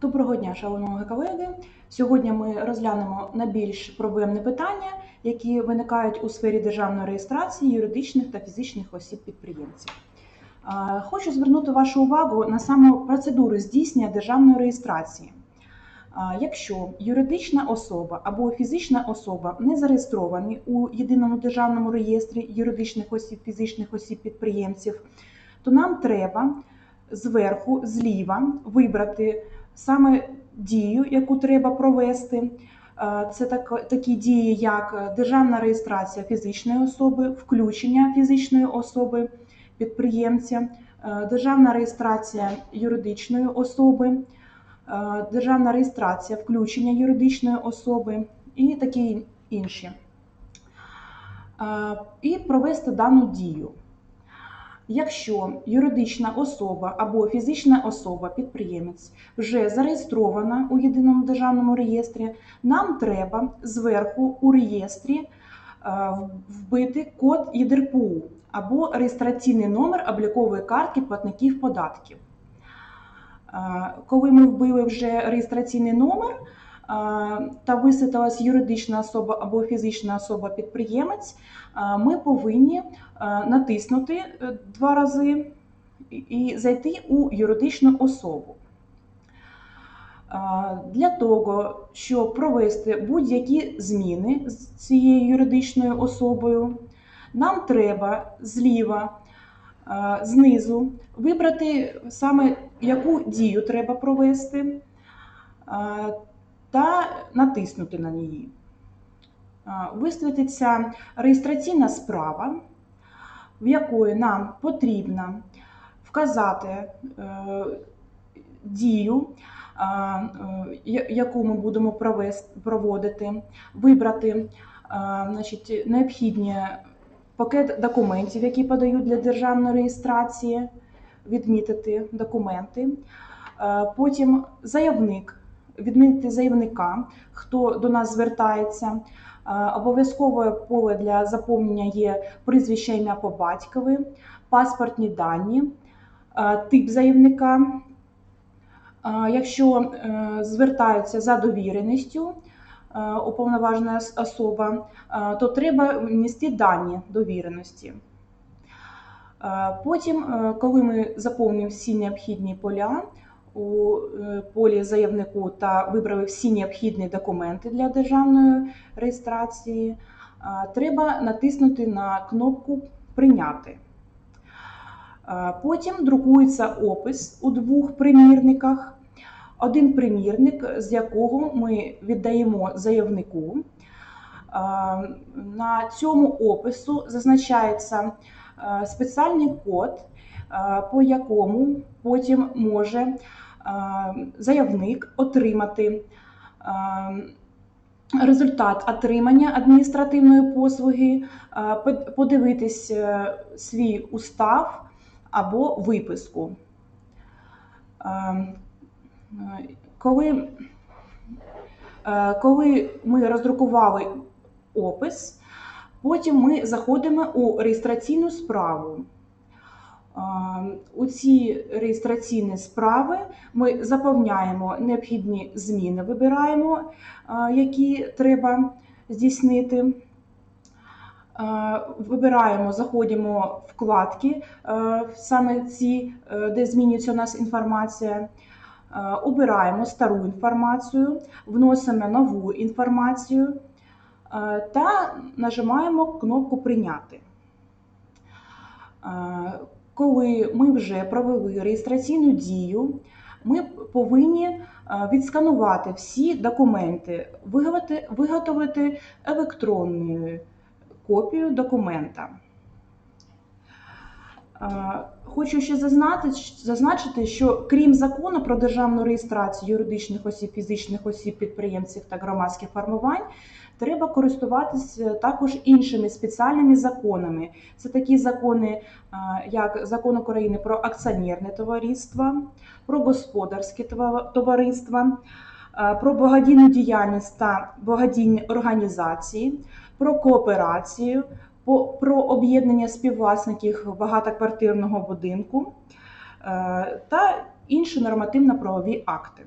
Доброго дня, шановні колеги. Сьогодні ми розглянемо найбільш проблемні питання, які виникають у сфері державної реєстрації юридичних та фізичних осіб-підприємців. Хочу звернути вашу увагу на саме процедуру здійснення державної реєстрації. Якщо юридична особа або фізична особа не зареєстровані у єдиному державному реєстрі юридичних осіб, фізичних осіб-підприємців, то нам треба зверху, зліва вибрати саме дію, яку треба провести. Е, Це так, такі дії, як державна реєстрація фізичної особи, включення фізичної особи підприємця, е, державна реєстрація юридичної особи, е, державна реєстрація включення юридичної особи і такі інші. Е, І провести дану дію. Якщо юридична особа або фізична особа, підприємець, вже зареєстрована у єдиному державному реєстрі, нам треба зверху у реєстрі е, вбити код ЄДРПУ або реєстраційний номер облікової картки платників податків. Е, Коли ми вбили вже реєстраційний номер та висвітилась юридична особа або фізична особа-підприємець, ми повинні натиснути е, два рази і- зайти у юридичну особу. Для того, щоб провести будь-які зміни з цією юридичною особою, нам треба зліва, знизу вибрати саме яку дію треба провести та натиснути на неї. Висвітиться реєстраційна справа, в якої нам потрібно вказати е, дію, е, яку ми будемо проводити, вибрати е, значить, необхідні пакет документів, які подають для державної реєстрації, відмітити документи. Потім заявник, відмітити заявника, хто до нас звертається. Е, Обов'язкове поле для заповнення є прізвище ім'я по батькові, паспортні дані, е, тип заявника. Е, Якщо звертаються за довіреністю, уповноважена особа, то треба внести дані довіреності. Потім, коли ми заповнимо всі необхідні поля у е, полі заявнику та вибрали всі необхідні документи для державної реєстрації, треба натиснути на кнопку Прийняти. Потім друкується опис у двох примірниках. Один примірник, з якого ми віддаємо заявнику. На цьому опису зазначається е, спеціальний код, по якому потім може заявник отримати результат отримання адміністративної послуги, подивитись е, свій устав або виписку. Коли, е, коли ми роздрукували опис, потім ми заходимо у реєстраційну справу. У ці реєстраційні справи ми заповняємо необхідні зміни, вибираємо, які треба здійснити. Вибираємо, заходимо вкладки, саме ці, е, де змінюється у нас інформація. Обираємо стару інформацію, вносимо нову інформацію та нажимаємо кнопку Прийняти. Коли ми вже провели реєстраційну дію, ми повинні е, відсканувати всі документи, виготовити, виготовити електронну копію документа. Е, Хочу ще зазначити, що крім закону про державну реєстрацію юридичних осіб, фізичних осіб, підприємців та громадських формувань, треба користуватися також іншими спеціальними законами. Це такі закони, е, як закон України про акціонерне товариство, про господарське това- товариства, е, про благодійну діяльність та благодійні організації, про кооперацію, про об'єднання співвласників багатоквартирного будинку е, та інші нормативно-правові акти.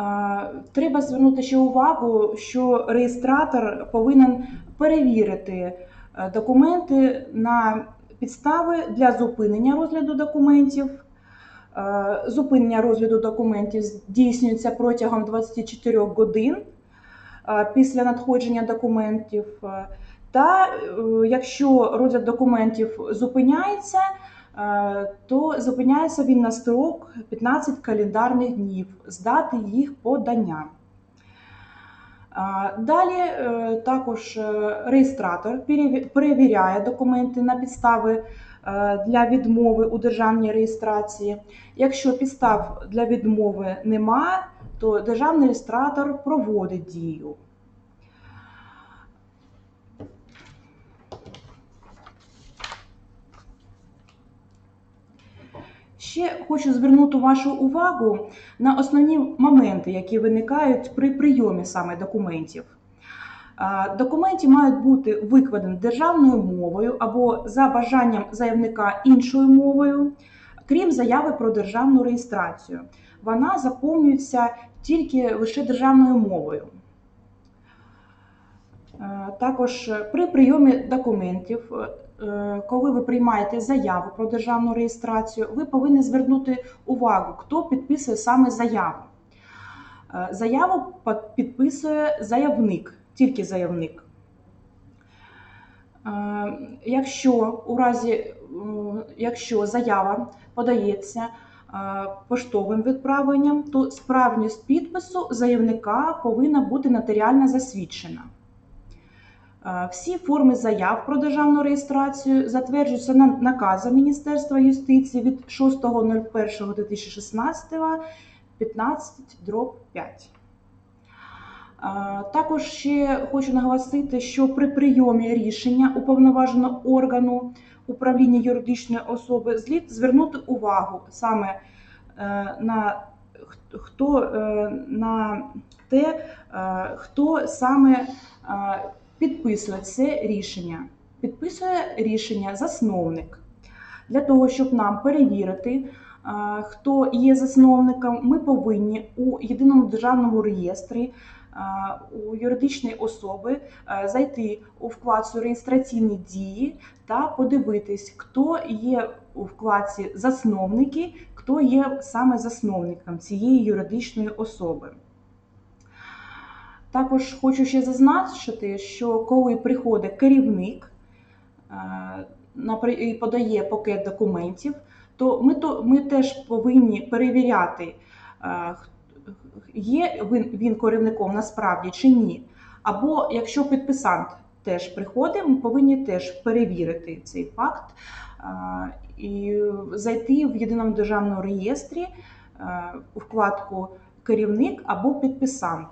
А, Треба звернути ще увагу, що реєстратор повинен перевірити е, документи на підстави для зупинення розгляду документів. Е, Зупинення розгляду документів здійснюється протягом 24 годин е, після надходження документів. Е, Та е, якщо розгляд документів зупиняється, е, то зупиняється він на строк 15 календарних днів з дати їх подання. Далі е, також е, реєстратор перевіряє документи на підстави е, для відмови у державній реєстрації. Якщо підстав для відмови немає, то державний реєстратор проводить дію. Ще хочу звернути вашу увагу на основні моменти, які виникають при прийомі саме документів. Документи мають бути викладені державною мовою або за бажанням заявника іншою мовою, крім заяви про державну реєстрацію. Вона заповнюється тільки лише державною мовою. Також е, при прийомі документів, е, коли ви приймаєте заяву про державну реєстрацію, ви повинні звернути увагу, хто підписує саме заяву. Е, Заяву підписує заявник, тільки заявник. Е, Якщо у разі, якщо заява подається е, поштовим відправленням, то справність підпису заявника повинна бути нотаріально засвідчена. Е, Всі форми заяв про державну реєстрацію затверджуються на- наказом Міністерства юстиції від 6.01.2016 15 дроб 5. Е, Також ще хочу наголосити, що при прийомі рішення уповноваженого органу управління юридичної особи слід звернути увагу саме е, на хто на те, хто саме підписує це рішення. Підписує рішення засновник. Для того, щоб нам перевірити, е, хто є засновником, ми повинні у єдиному державному реєстрі е, у юридичної особи е, зайти у вкладку реєстраційні дії та подивитись, хто є у вкладці засновники, хто є саме засновником цієї юридичної особи. Також хочу ще зазначити, що коли приходить керівник е, і подає пакет документів, то ми, то ми теж повинні перевіряти, е, є він, керівником насправді чи ні. Або якщо підписант теж приходить, ми повинні теж перевірити цей факт е, і зайти в єдиному державному реєстрі у вкладку керівник або підписант.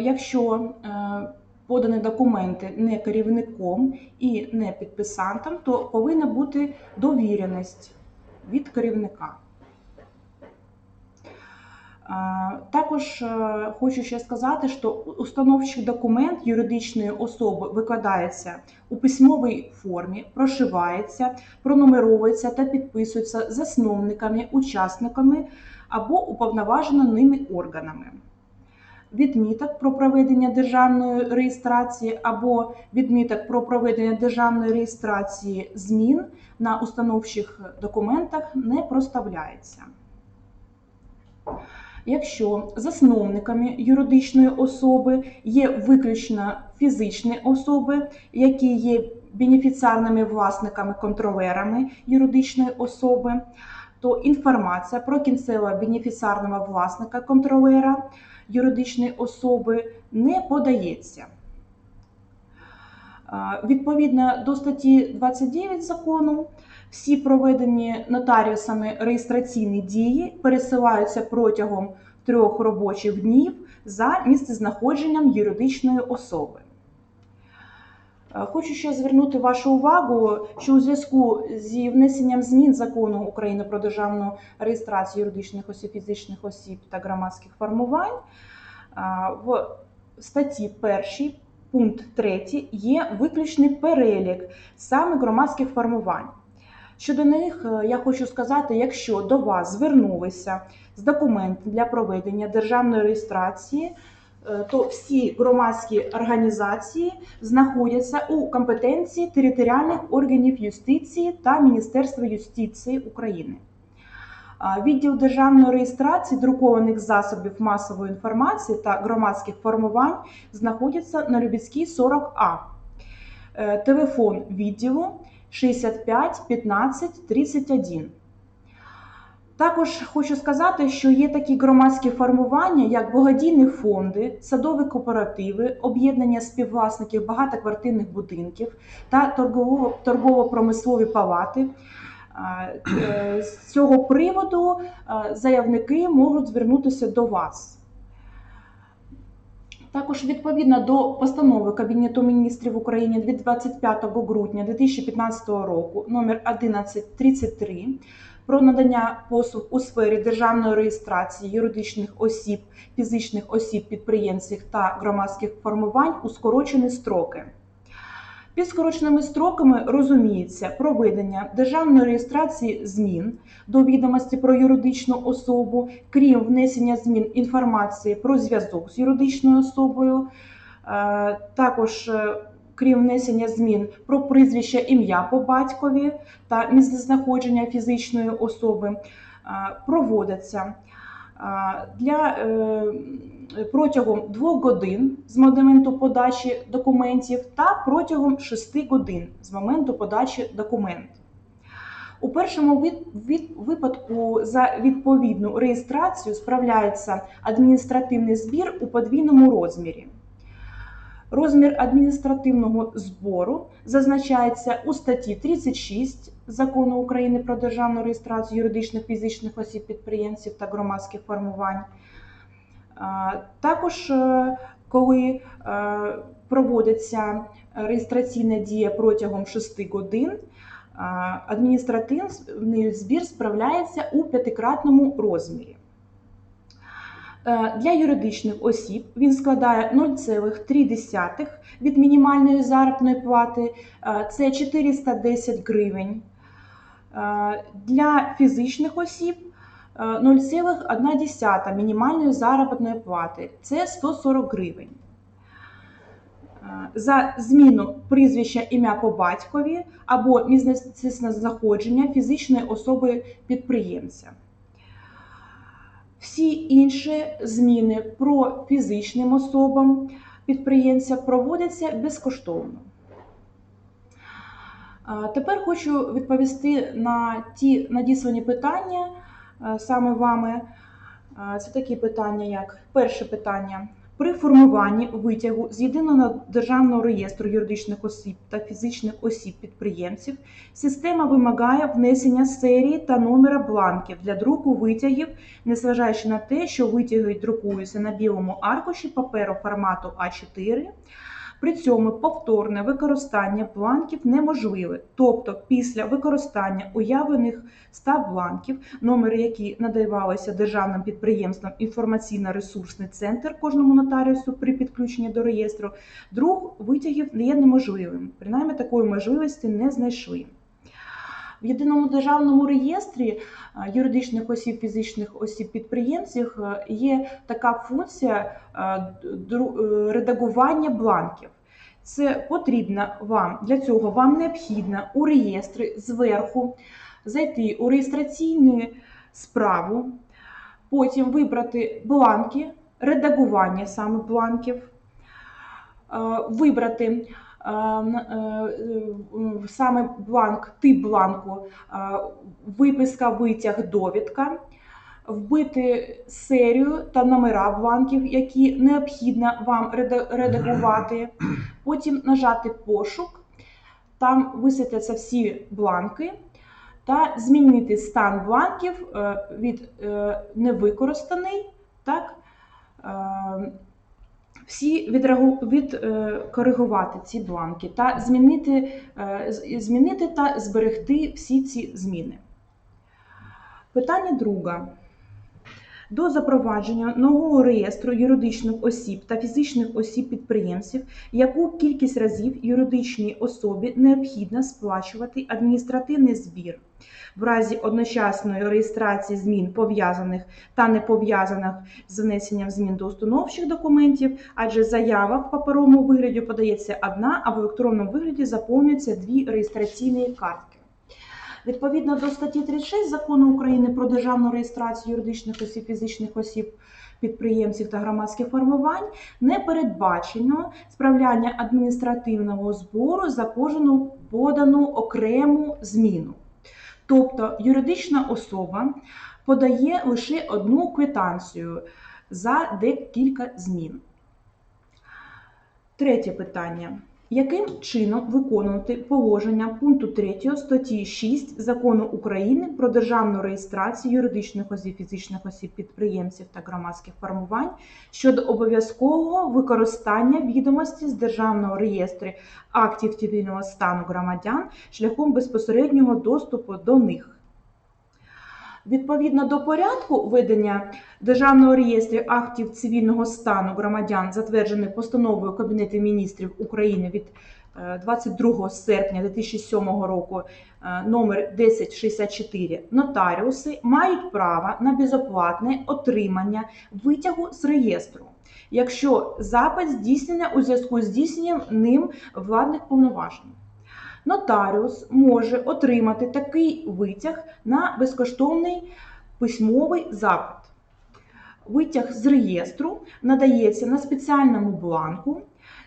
Якщо е, подані документи не керівником і не підписантом, то повинна бути довіреність від керівника. Е, Також е, хочу ще сказати, що установчий документ юридичної особи викладається у письмовій формі, прошивається, пронумеровується та підписується засновниками, учасниками або уповноваженими органами відміток про проведення державної реєстрації або відміток про проведення державної реєстрації змін на установчих документах не проставляється. Якщо засновниками юридичної особи є виключно фізичні особи, які є бенефіціарними власниками контролерами юридичної особи, то інформація про кінцевого бенефіціарного власника контролера юридичної особи не подається. Відповідно до статті 29 закону, всі проведені нотаріусами реєстраційні дії пересилаються протягом трьох робочих днів за місцезнаходженням юридичної особи. Е, Хочу ще звернути вашу увагу, що у зв'язку зі внесенням змін закону України про державну реєстрацію юридичних осіб, фізичних осіб та громадських формувань в статті 1 пункт 3 є виключний перелік саме громадських формувань. Щодо них е, я хочу сказати, якщо до вас звернулися з документом для проведення державної реєстрації, е, то всі громадські організації знаходяться у компетенції територіальних органів юстиції та Міністерства юстиції України. Відділ державної реєстрації друкованих засобів масової інформації та громадських формувань знаходиться на Любецькій 40А. Е, Телефон відділу 65 15 31. Також хочу сказати, що є такі громадські формування, як благодійні фонди, садові кооперативи, об'єднання співвласників багатоквартирних будинків та торгово- торгово-промислові палати. Е, е, З цього приводу е, заявники можуть звернутися до вас. Також відповідно до постанови Кабінету міністрів України від 25 грудня 2015 року номер 1133 про надання послуг у сфері державної реєстрації юридичних осіб, фізичних осіб, підприємців та громадських формувань у скорочені строки. Під скороченими строками розуміється проведення державної реєстрації змін до відомості про юридичну особу, крім внесення змін інформації про зв'язок з юридичною особою, е, також е, крім внесення змін про прізвище ім'я по батькові та місцезнаходження фізичної особи, е, проводиться е, для е, протягом двох годин з моменту подачі документів та протягом 6 годин з моменту подачі документів. У першому від, від, випадку за відповідну реєстрацію справляється адміністративний збір у подвійному розмірі. Розмір адміністративного збору зазначається у статті 36 Закону України про державну реєстрацію юридичних фізичних осіб підприємців та громадських формувань. Також, е, коли е, проводиться реєстраційна дія протягом 6 годин, адміністративний збір справляється у п'ятикратному розмірі. Е, Для юридичних осіб він складає 0,3 від мінімальної заробітної плати, е, це 410 гривень. Е, Для фізичних осіб е, 0,1 мінімальної заробітної плати, це 140 гривень. За зміну прізвища ім'я по батькові або місцеве знаходження фізичної особи підприємця. Всі інші зміни про фізичним особам підприємця проводяться безкоштовно. Тепер хочу відповісти на ті надіслані питання е, саме вами. Це такі питання, як перше питання. При формуванні витягу з єдиного державного реєстру юридичних осіб та фізичних осіб підприємців система вимагає внесення серії та номера бланків для друку витягів, незважаючи на те, що витяги друкуються на білому аркуші паперу формату А4. При цьому повторне використання бланків неможливе, тобто після використання уявлених 100 бланків, номери, які надавалися державним підприємствам інформаційно-ресурсний центр кожному нотаріусу при підключенні до реєстру, друг витягів є неможливим. Принаймні такої можливості не знайшли. В єдиному державному реєстрі е, юридичних осіб, фізичних осіб підприємців е, є така функція е, редагування бланків. Це потрібно вам для цього вам необхідно у реєстрі зверху зайти у реєстраційну справу, потім вибрати бланки, редагування саме бланків, вибрати саме бланк, тип бланку, е, виписка, витяг, довідка, вбити серію та номера бланків, які необхідно вам редагувати, потім нажати пошук, там висвітляться всі бланки. Та змінити стан бланків е, від е, невикористаний, так, е, всі відкоригувати ці бланки та змінити, е, змінити та зберегти всі ці зміни. Питання друге. до запровадження нового реєстру юридичних осіб та фізичних осіб-підприємців, яку кількість разів юридичній особі необхідно сплачувати адміністративний збір в разі одночасної реєстрації змін пов'язаних та не пов'язаних з внесенням змін до установчих документів, адже заява в паперовому вигляді подається одна, а в електронному вигляді заповнюються дві реєстраційні картки. Відповідно до статті 36 закону України про державну реєстрацію юридичних осіб, фізичних осіб, підприємців та громадських формувань не передбачено справляння адміністративного збору за кожну подану окрему зміну. Тобто юридична особа подає лише одну квитанцію за декілька змін. Третє питання. Яким чином виконувати положення пункту 3 статті 6 Закону України про державну реєстрацію юридичних осіб, фізичних осіб, підприємців та громадських формувань щодо обов'язкового використання відомості з державного реєстру актів цивільного стану громадян шляхом безпосереднього доступу до них? Відповідно до порядку ведення Державного реєстру актів цивільного стану громадян, затверджений постановою Кабінету міністрів України від е, 22 серпня 2007 року е, номер 1064, нотаріуси мають право на безоплатне отримання витягу з реєстру, якщо запит здійснення у зв'язку з здійсненням ним владних повноважень. Нотаріус може отримати такий витяг на безкоштовний письмовий запит. Витяг з реєстру надається на спеціальному бланку,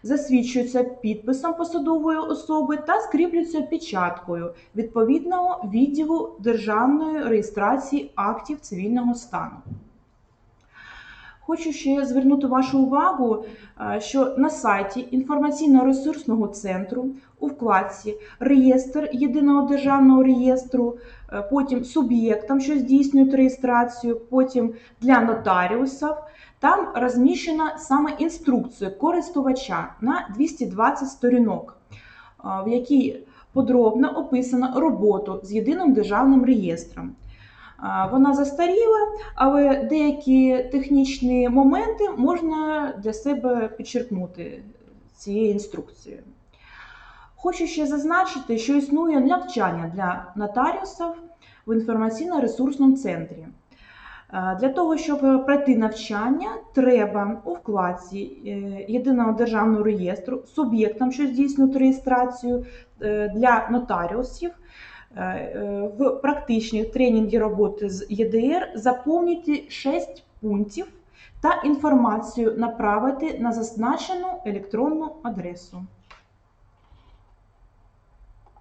засвідчується підписом посадової особи та скріплюється печаткою відповідного відділу державної реєстрації актів цивільного стану. Хочу ще звернути вашу увагу, е, що на сайті інформаційно-ресурсного центру у вкладці Реєстр єдиного державного реєстру, е, потім суб'єктам, що здійснюють реєстрацію, потім для нотаріусів. Там розміщена саме інструкція користувача на 220 сторінок, е, в якій подробно описано роботу з єдиним державним реєстром. Вона застаріла, але деякі технічні моменти можна для себе підчеркнути цією інструкцією. Хочу ще зазначити, що існує навчання для нотаріусів в інформаційно-ресурсному центрі. Для того, щоб пройти навчання, треба у вкладці е, єдиного державного реєстру суб'єктам, що здійснюють реєстрацію е, для нотаріусів, в практичній тренінгі роботи з ЄДР заповнити 6 пунктів та інформацію направити на зазначену електронну адресу.